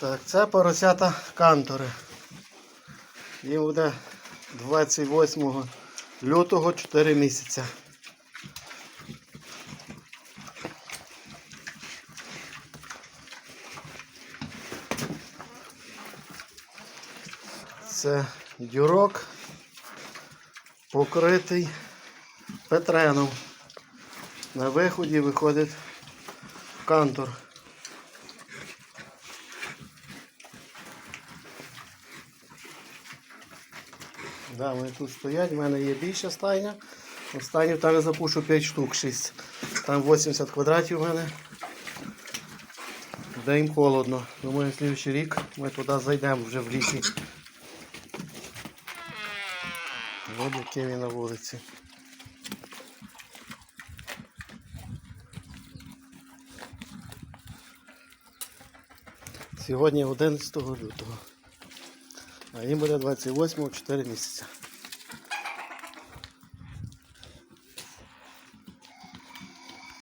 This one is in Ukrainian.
Так, це поросята кантори. Їм буде 28 лютого 4 місяця. Це дюрок покритий петреном. На виході виходить кантор. Да, вони тут стоять, в мене є більша стайня. Останню там я запушу 5 штук, 6. Там 80 квадратів у мене. Де їм холодно. Думаю, слідчий рік ми туди зайдемо вже в лісі. Ось який він на вулиці. Сьогодні 11 лютого. А їм буде 28 4 місяця.